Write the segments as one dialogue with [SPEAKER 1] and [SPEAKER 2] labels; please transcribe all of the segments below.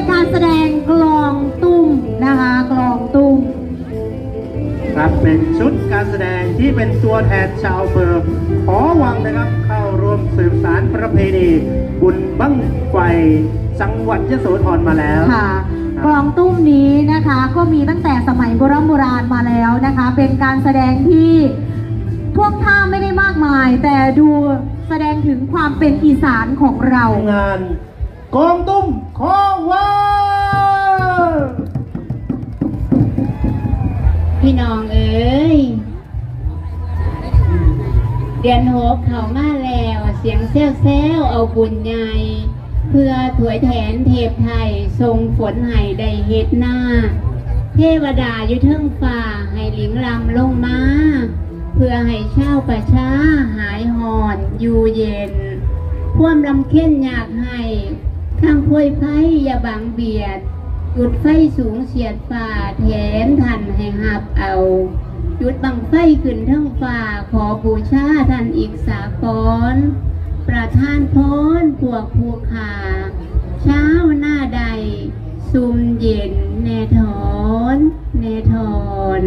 [SPEAKER 1] เป็นการแสดงกลองตุ้มนะคะกลองตุ้ม
[SPEAKER 2] ครับเป็นชุดการแสดงที่เป็นตัวแทนชาวอำเภอขอวังนะครับ เข้าร่วมสืบสารประเพณีบุญบั้งไฟจังหวัดยโสธรมาแล้วค
[SPEAKER 1] ่ะ
[SPEAKER 2] ก
[SPEAKER 1] ลองตุ้มนี้นะคะก็มีตั้งแต่สมัยโบราณโบราณมาแล้วนะคะ เป็นการแสดงที่พวกท่าไม่ได้มากมาย แต่ดูแสดงถึงความเป็นอีสานของเรา
[SPEAKER 2] งาน กองตุ้มขอวัง
[SPEAKER 3] พี่น้องเอ้ยเดือนหกเขามาแล้วเสียงแซวแซวๆเอาบุญใหญ่ เพื่อถวยแทนเทพไทยทรงฝนให้ได้เฮ็ดหน้า เทวดาอยู่เทิงฟ้าให้หลิงลำลงมา เพื่อให้เช่าวประชาหายหอนอยู่เย็น ความลำเค็นอยากให้ ข้างพวยไพ่อย่าบังเบียด จุดไฟสูงเฉียดฟ้าแถมทันให้หับเอา จุดบังไฟขึ้นทั้งฟ้าขอบูชาท่านอีกสากรประทานพรพวกผู้ขาเช้าหน้าใดซุมเย็นแน่ถอน แน่ถอน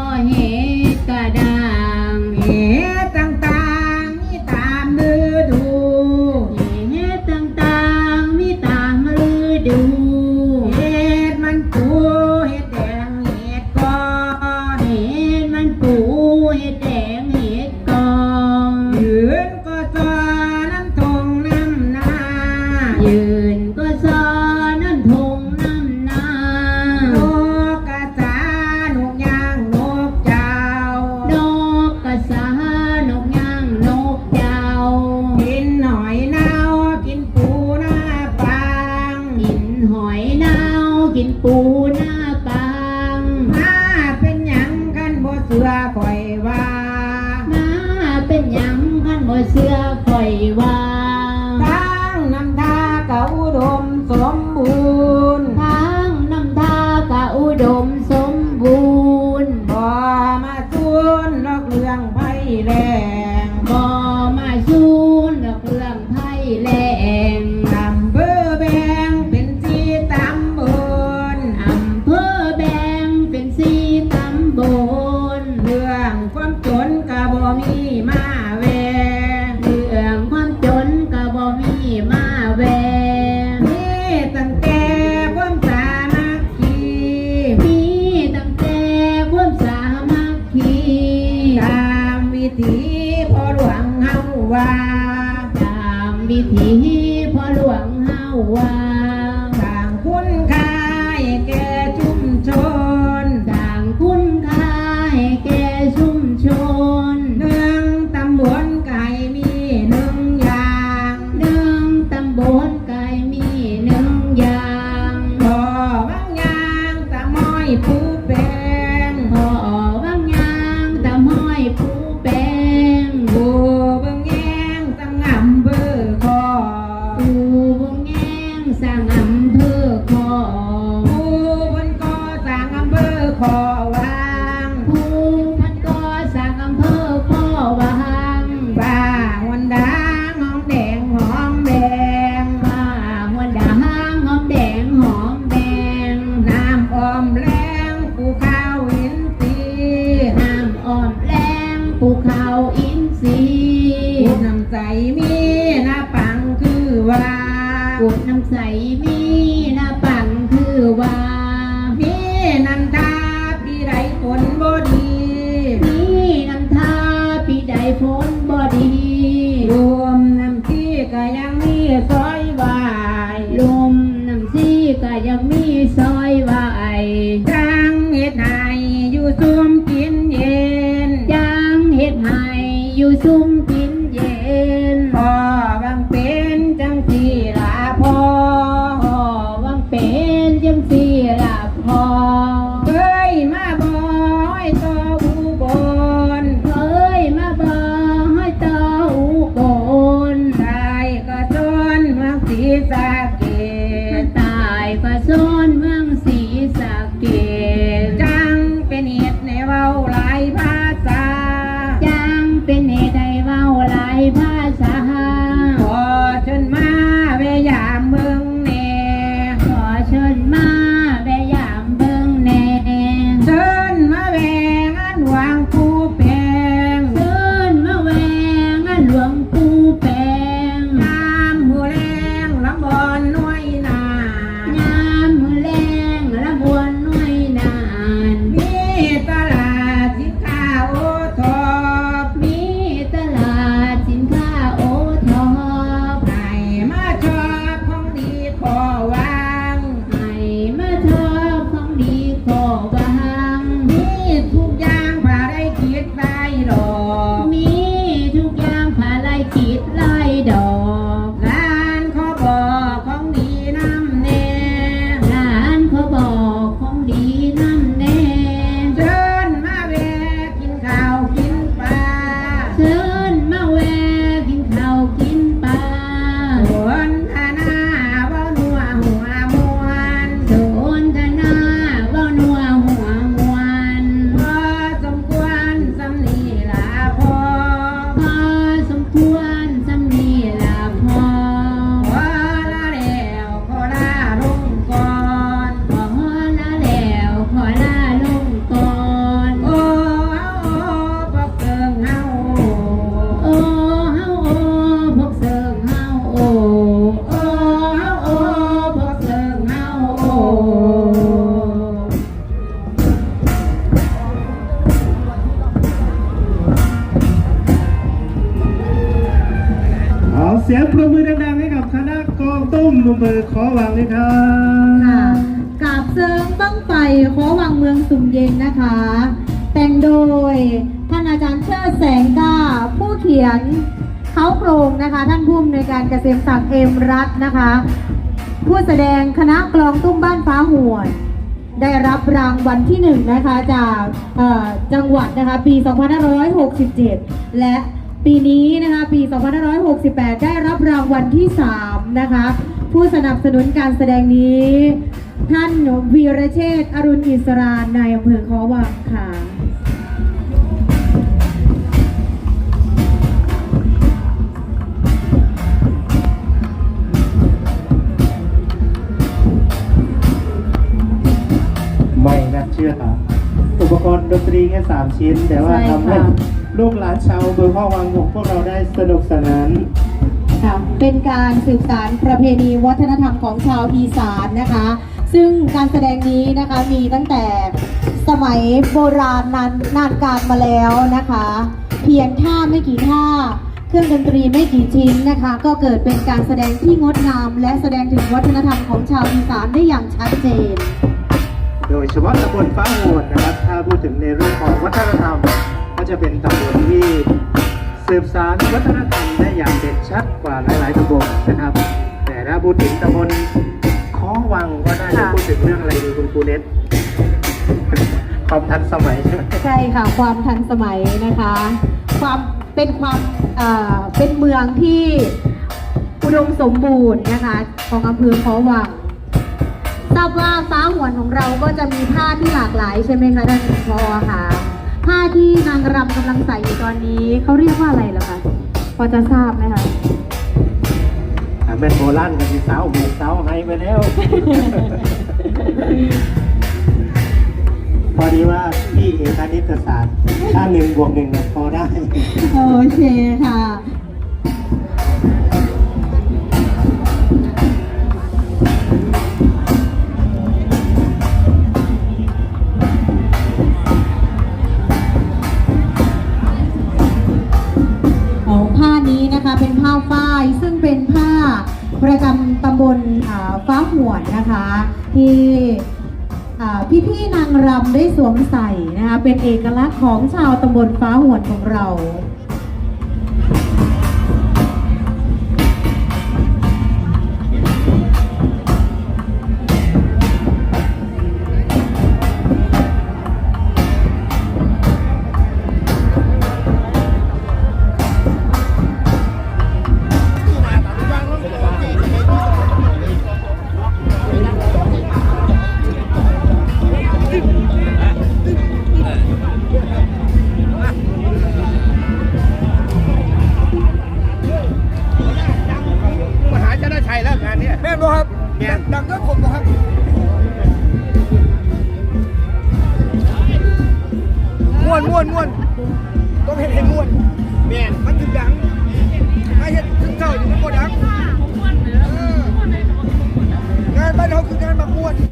[SPEAKER 3] อ ปู
[SPEAKER 4] ว่า
[SPEAKER 3] ตามวิถี
[SPEAKER 4] มีหน้าปังคือว่าก
[SPEAKER 3] ุดน้ำใสมีหน้าปังคือว่า
[SPEAKER 4] มีนันทาปีไรผลบ่ดีม
[SPEAKER 3] ีน้ำทาปีใดพ้นบอดี ร
[SPEAKER 4] วมน้ำที่ก็ยังมีซอยวาย
[SPEAKER 3] ลมน้ำซีก็ยังมีซอยไว้
[SPEAKER 4] จังเฮ็ดให้อยู่ซุมกินเย็น
[SPEAKER 3] จางเฮ็ดให้อยู่ซุ่มกิน ส
[SPEAKER 2] เภอขอวังเลยครัค่ะบ
[SPEAKER 1] กาบเซิงบั้งไฟขอวังเมืองสุมเย็นนะคะ แต่งโดยท่านอาจารย์เชิดแสงก้าผู้เขียนเขาโครงนะคะ ท่านผู้อำนวยการเกษมศักดิ์เอมรัตน์นะคะ ผู้แสดงคณะกลองตุ้มบ้านฟ้าหวนได้รับรางวัลที่หนึ่งนะคะจากจังหวัดนะคะปี 2567 และปีนี้นะคะปี 2568 ได้รับรางวัลที่ 3 นะคะ ผู้สนับสนุนการแสดงนี้ ท่านวีรเชษฐ์อรุณอิสรานนายอำเภอขอวังค่ะ
[SPEAKER 2] ไม่น่าเชื่อครับ อุปกรณ์ดนตรีแค่สามชิ้น แต่ว่าใช่ทำให้ค่ะลูกหลานชาวอำเบอร์พ่อวังของพวกเราได้สนุกสนาน
[SPEAKER 1] ค่ะเป็นการสืบสารประเพณีวัฒนธรรมของชาวอีสานนะคะ ซึ่งการแสดงนี้นะคะมีตั้งแต่สมัยโบราณนานนานการมาแล้วนะคะ เพียงท่าไม่กี่ท่าเครื่องดนตรีไม่กี่ชิ้นนะคะ ก็เกิดเป็นการแสดงที่งดงาม และแสดงถึงวัฒนธรรมของชาวอีสานได้อย่างชัดเจน
[SPEAKER 2] โดยเฉพาะตำบลฟ้าโหดนะครับ ถ้าพูดถึงในเรื่องของวัฒนธรรม ก็จะเป็นตำบลที่สืบสารวัฒนธรรม ได้อย่างเด่นชัดกว่าหลายๆตำบลนะครับ แต่ถ้าพูดถึงตำบลคล้องวังก็น่าจะพูดถึงเรื่องอะไรดีคุณครูเน็ตกความทันสมัยใช่ไหม
[SPEAKER 1] ใช่ค่ะความทันสมัยนะคะ ความเป็นความเอ่อเป็นเมืองที่อุดมสมบูรณ์นะคะของอำเภอขอวังทราบว่าฟ้าหวนของเราก็จะมีผ้าที่หลากหลายใช่ไหมคะท่านพอค่ะผ้าที่นางรำกำลังใส่อยู่ตอนนี้เขาเรียกว่าอะไรเหรอคะพ อจะทราบไหมคะ
[SPEAKER 2] อะแม่นโบราณกับที่สาวหมูสาวไฮไปแล้ว พอดีว่าพี่เอกคณิตศาสตร์ถ้าหนึ่งบวกหนึ่งเนี่ยพอได้ โอ
[SPEAKER 1] เคค่ะ นะคะเป็นผ้าฝ้าย ซึ่งเป็นผ้าประจำตำบลฟ้าหวนนะคะที่พี่พี่ๆนางรำได้สวมใส่นะคะเป็นเอกลักษณ์ของชาวตำบลฟ้าหวนของเรา
[SPEAKER 2] แม่น
[SPEAKER 5] ดังก็ผมนะครับม้วนม้วนม้วนต้องเห็นเห็นม้วนแม่นมันถึงดังถ้าเห็นถึงเจ้าอยู่มันก็ดังงานบ้านเขาคืองานมากม่วน